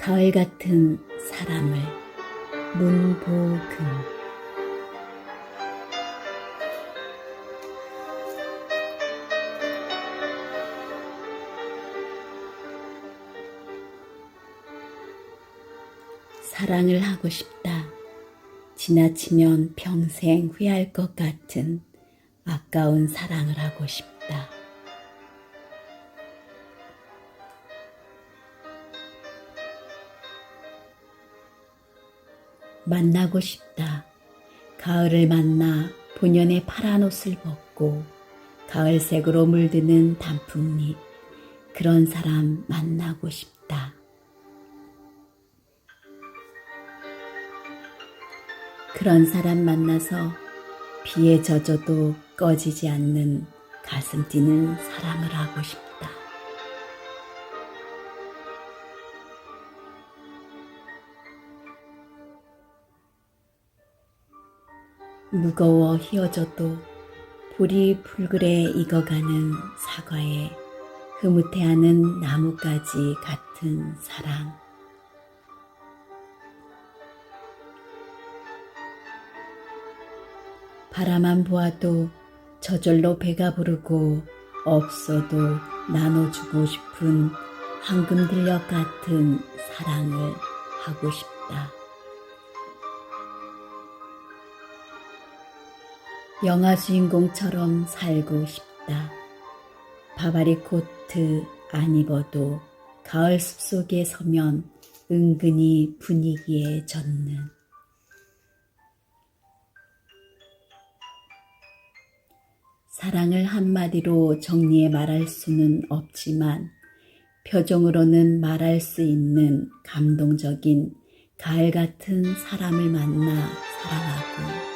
가을 같은 사람을 문보금 사랑을 하고 싶다. 지나치면 평생 후회할 것 같은 아까운 사랑을 하고 싶다. 만나고 싶다. 가을을 만나 본연의 파란 옷을 벗고 가을색으로 물드는 단풍잎. 그런 사람 만나고 싶다. 그런 사람 만나서 비에 젖어도 꺼지지 않는 가슴 뛰는 사랑을 하고 싶다. 무거워 휘어져도 볼이 불그레 익어가는 사과에 흐뭇해하는 나뭇가지 같은 사랑. 바라만 보아도 저절로 배가 부르고 없어도 나눠주고 싶은 황금 들녘 같은 사랑을 하고 싶다. 영화 주인공처럼 살고 싶다. 바바리 코트 안 입어도 가을 숲속에 서면 은근히 분위기에 젖는 사랑을 한마디로 정리해 말할 수는 없지만 표정으로는 말할 수 있는 감동적인 가을 같은 사람을 만나 사랑하고